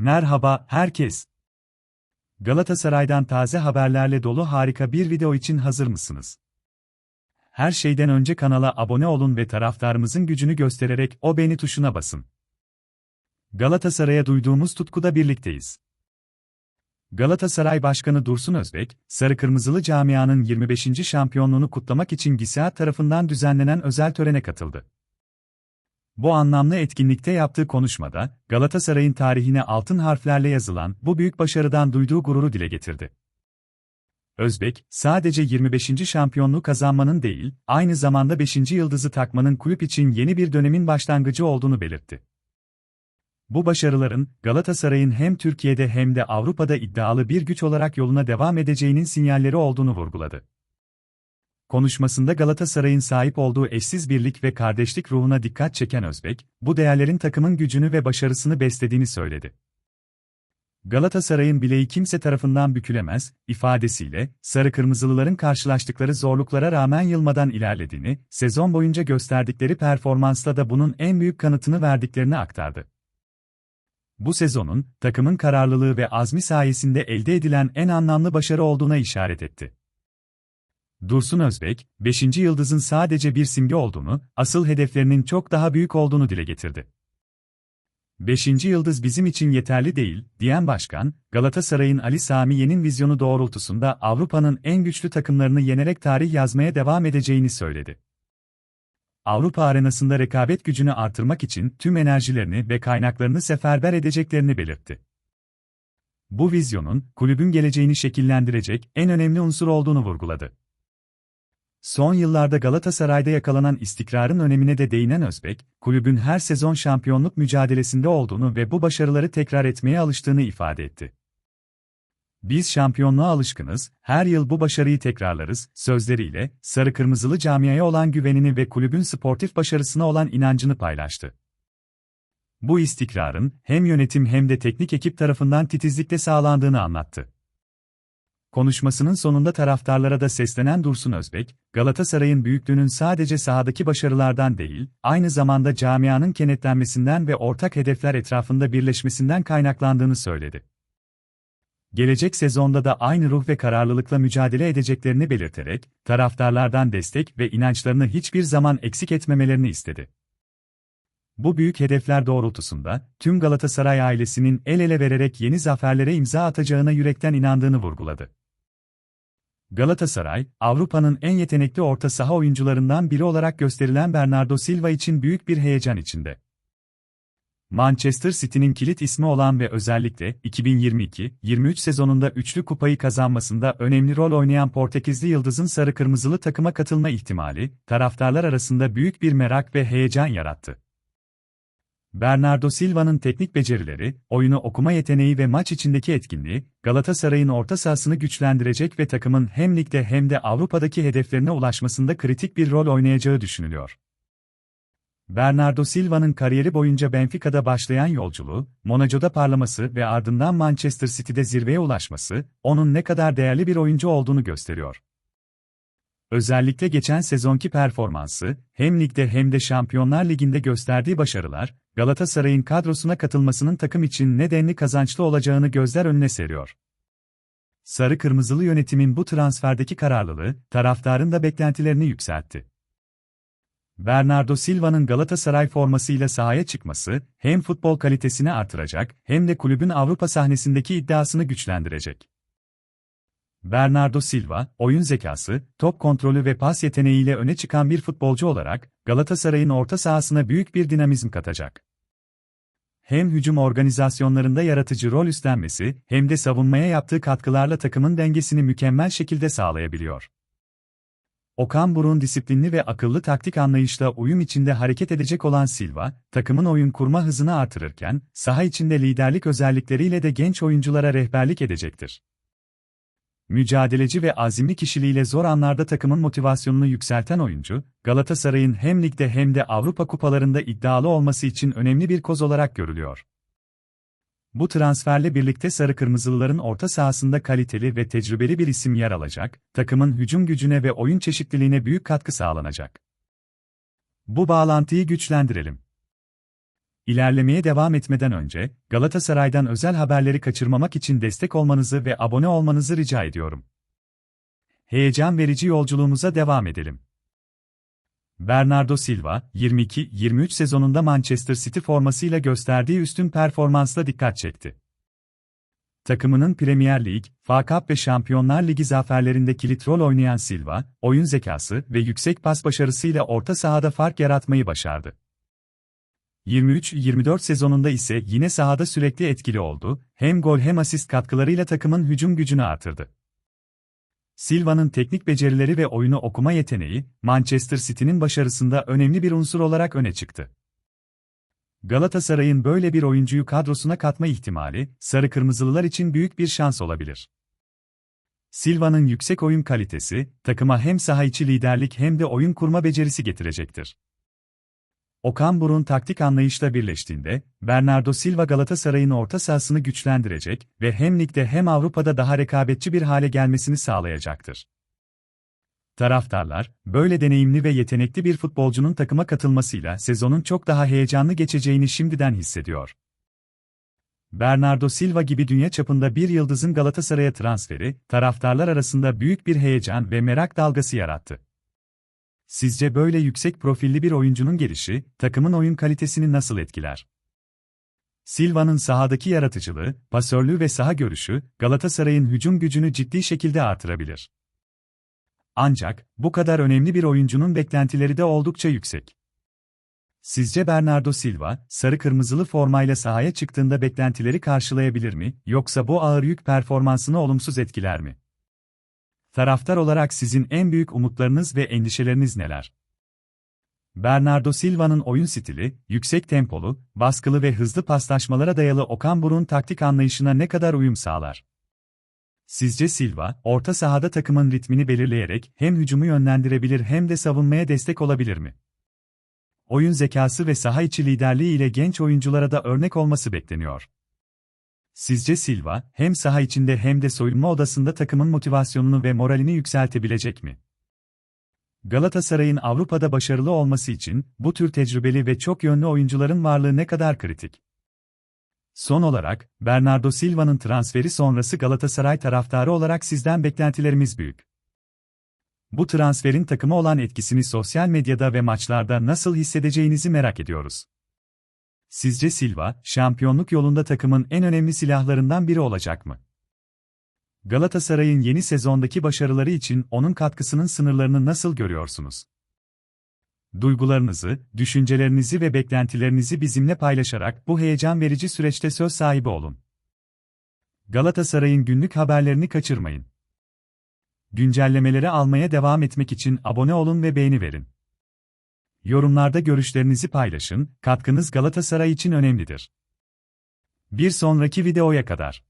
Merhaba herkes. Galatasaray'dan taze haberlerle dolu harika bir video için hazır mısınız? Her şeyden önce kanala abone olun ve taraftarımızın gücünü göstererek o beğeni tuşuna basın. Galatasaray'a duyduğumuz tutkuda birlikteyiz. Galatasaray Başkanı Dursun Özbek, Sarı Kırmızılı camianın 25. şampiyonluğunu kutlamak için GİSEAD tarafından düzenlenen özel törene katıldı. Bu anlamlı etkinlikte yaptığı konuşmada, Galatasaray'ın tarihine altın harflerle yazılan bu büyük başarıdan duyduğu gururu dile getirdi. Özbek, sadece 25. şampiyonluğu kazanmanın değil, aynı zamanda 5. yıldızı takmanın kulüp için yeni bir dönemin başlangıcı olduğunu belirtti. Bu başarıların, Galatasaray'ın hem Türkiye'de hem de Avrupa'da iddialı bir güç olarak yoluna devam edeceğinin sinyalleri olduğunu vurguladı. Konuşmasında Galatasaray'ın sahip olduğu eşsiz birlik ve kardeşlik ruhuna dikkat çeken Özbek, bu değerlerin takımın gücünü ve başarısını beslediğini söyledi. Galatasaray'ın bileği kimse tarafından bükülemez, ifadesiyle, sarı kırmızılıların karşılaştıkları zorluklara rağmen yılmadan ilerlediğini, sezon boyunca gösterdikleri performansla da bunun en büyük kanıtını verdiklerini aktardı. Bu sezonun, takımın kararlılığı ve azmi sayesinde elde edilen en anlamlı başarı olduğuna işaret etti. Dursun Özbek, 5. yıldızın sadece bir simge olduğunu, asıl hedeflerinin çok daha büyük olduğunu dile getirdi. 5. yıldız bizim için yeterli değil, diyen başkan, Galatasaray'ın Ali Sami Yen'in vizyonu doğrultusunda Avrupa'nın en güçlü takımlarını yenerek tarih yazmaya devam edeceğini söyledi. Avrupa arenasında rekabet gücünü artırmak için tüm enerjilerini ve kaynaklarını seferber edeceklerini belirtti. Bu vizyonun, kulübün geleceğini şekillendirecek en önemli unsur olduğunu vurguladı. Son yıllarda Galatasaray'da yakalanan istikrarın önemine de değinen Özbek, kulübün her sezon şampiyonluk mücadelesinde olduğunu ve bu başarıları tekrar etmeye alıştığını ifade etti. Biz şampiyonluğa alışkınız, her yıl bu başarıyı tekrarlarız, sözleriyle, sarı kırmızılı camiaya olan güvenini ve kulübün sportif başarısına olan inancını paylaştı. Bu istikrarın, hem yönetim hem de teknik ekip tarafından titizlikle sağlandığını anlattı. Konuşmasının sonunda taraftarlara da seslenen Dursun Özbek, Galatasaray'ın büyüklüğünün sadece sahadaki başarılardan değil, aynı zamanda camianın kenetlenmesinden ve ortak hedefler etrafında birleşmesinden kaynaklandığını söyledi. Gelecek sezonda da aynı ruh ve kararlılıkla mücadele edeceklerini belirterek, taraftarlardan destek ve inançlarını hiçbir zaman eksik etmemelerini istedi. Bu büyük hedefler doğrultusunda, tüm Galatasaray ailesinin el ele vererek yeni zaferlere imza atacağına yürekten inandığını vurguladı. Galatasaray, Avrupa'nın en yetenekli orta saha oyuncularından biri olarak gösterilen Bernardo Silva için büyük bir heyecan içinde. Manchester City'nin kilit ismi olan ve özellikle 2022-23 sezonunda üçlü kupayı kazanmasında önemli rol oynayan Portekizli Yıldız'ın sarı kırmızılı takıma katılma ihtimali, taraftarlar arasında büyük bir merak ve heyecan yarattı. Bernardo Silva'nın teknik becerileri, oyunu okuma yeteneği ve maç içindeki etkinliği, Galatasaray'ın orta sahasını güçlendirecek ve takımın hem ligde hem de Avrupa'daki hedeflerine ulaşmasında kritik bir rol oynayacağı düşünülüyor. Bernardo Silva'nın kariyeri boyunca Benfica'da başlayan yolculuğu, Monaco'da parlaması ve ardından Manchester City'de zirveye ulaşması, onun ne kadar değerli bir oyuncu olduğunu gösteriyor. Özellikle geçen sezonki performansı, hem ligde hem de Şampiyonlar Ligi'nde gösterdiği başarılar, Galatasaray'ın kadrosuna katılmasının takım için nedenli kazançlı olacağını gözler önüne seriyor. Sarı Kırmızılı yönetimin bu transferdeki kararlılığı, taraftarın da beklentilerini yükseltti. Bernardo Silva'nın Galatasaray formasıyla sahaya çıkması, hem futbol kalitesini artıracak, hem de kulübün Avrupa sahnesindeki iddiasını güçlendirecek. Bernardo Silva, oyun zekası, top kontrolü ve pas yeteneğiyle öne çıkan bir futbolcu olarak, Galatasaray'ın orta sahasına büyük bir dinamizm katacak. Hem hücum organizasyonlarında yaratıcı rol üstlenmesi, hem de savunmaya yaptığı katkılarla takımın dengesini mükemmel şekilde sağlayabiliyor. Okan Burun disiplinli ve akıllı taktik anlayışla uyum içinde hareket edecek olan Silva, takımın oyun kurma hızını artırırken, saha içinde liderlik özellikleriyle de genç oyunculara rehberlik edecektir. Mücadeleci ve azimli kişiliğiyle zor anlarda takımın motivasyonunu yükselten oyuncu, Galatasaray'ın hem ligde hem de Avrupa kupalarında iddialı olması için önemli bir koz olarak görülüyor. Bu transferle birlikte Sarı Kırmızılıların orta sahasında kaliteli ve tecrübeli bir isim yer alacak, takımın hücum gücüne ve oyun çeşitliliğine büyük katkı sağlanacak. Bu bağlantıyı güçlendirelim. İlerlemeye devam etmeden önce, Galatasaray'dan özel haberleri kaçırmamak için destek olmanızı ve abone olmanızı rica ediyorum. Heyecan verici yolculuğumuza devam edelim. Bernardo Silva, 22-23 sezonunda Manchester City formasıyla gösterdiği üstün performansla dikkat çekti. Takımının Premier Lig, FA Cup ve Şampiyonlar Ligi zaferlerinde kilit rol oynayan Silva, oyun zekası ve yüksek pas başarısıyla orta sahada fark yaratmayı başardı. 23-24 sezonunda ise yine sahada sürekli etkili oldu, hem gol hem asist katkılarıyla takımın hücum gücünü artırdı. Silva'nın teknik becerileri ve oyunu okuma yeteneği, Manchester City'nin başarısında önemli bir unsur olarak öne çıktı. Galatasaray'ın böyle bir oyuncuyu kadrosuna katma ihtimali, sarı kırmızılılar için büyük bir şans olabilir. Silva'nın yüksek oyun kalitesi, takıma hem saha içi liderlik hem de oyun kurma becerisi getirecektir. Okan Burun taktik anlayışla birleştiğinde, Bernardo Silva Galatasaray'ın orta sahasını güçlendirecek ve hem ligde hem Avrupa'da daha rekabetçi bir hale gelmesini sağlayacaktır. Taraftarlar, böyle deneyimli ve yetenekli bir futbolcunun takıma katılmasıyla sezonun çok daha heyecanlı geçeceğini şimdiden hissediyor. Bernardo Silva gibi dünya çapında bir yıldızın Galatasaray'a transferi, taraftarlar arasında büyük bir heyecan ve merak dalgası yarattı. Sizce böyle yüksek profilli bir oyuncunun gelişi, takımın oyun kalitesini nasıl etkiler? Silva'nın sahadaki yaratıcılığı, pasörlüğü ve saha görüşü, Galatasaray'ın hücum gücünü ciddi şekilde artırabilir. Ancak, bu kadar önemli bir oyuncunun beklentileri de oldukça yüksek. Sizce Bernardo Silva, sarı-kırmızılı formayla sahaya çıktığında beklentileri karşılayabilir mi, yoksa bu ağır yük performansını olumsuz etkiler mi? Taraftar olarak sizin en büyük umutlarınız ve endişeleriniz neler? Bernardo Silva'nın oyun stili, yüksek tempolu, baskılı ve hızlı paslaşmalara dayalı Okan Buruk'un taktik anlayışına ne kadar uyum sağlar? Sizce Silva, orta sahada takımın ritmini belirleyerek hem hücumu yönlendirebilir hem de savunmaya destek olabilir mi? Oyun zekası ve saha içi liderliği ile genç oyunculara da örnek olması bekleniyor. Sizce Silva, hem saha içinde hem de soyunma odasında takımın motivasyonunu ve moralini yükseltebilecek mi? Galatasaray'ın Avrupa'da başarılı olması için bu tür tecrübeli ve çok yönlü oyuncuların varlığı ne kadar kritik? Son olarak, Bernardo Silva'nın transferi sonrası Galatasaray taraftarı olarak sizden beklentilerimiz büyük. Bu transferin takıma olan etkisini sosyal medyada ve maçlarda nasıl hissedeceğinizi merak ediyoruz. Sizce Silva, şampiyonluk yolunda takımın en önemli silahlarından biri olacak mı? Galatasaray'ın yeni sezondaki başarıları için onun katkısının sınırlarını nasıl görüyorsunuz? Duygularınızı, düşüncelerinizi ve beklentilerinizi bizimle paylaşarak bu heyecan verici süreçte söz sahibi olun. Galatasaray'ın günlük haberlerini kaçırmayın. Güncellemeleri almaya devam etmek için abone olun ve beğeni verin. Yorumlarda görüşlerinizi paylaşın, katkınız Galatasaray için önemlidir. Bir sonraki videoya kadar.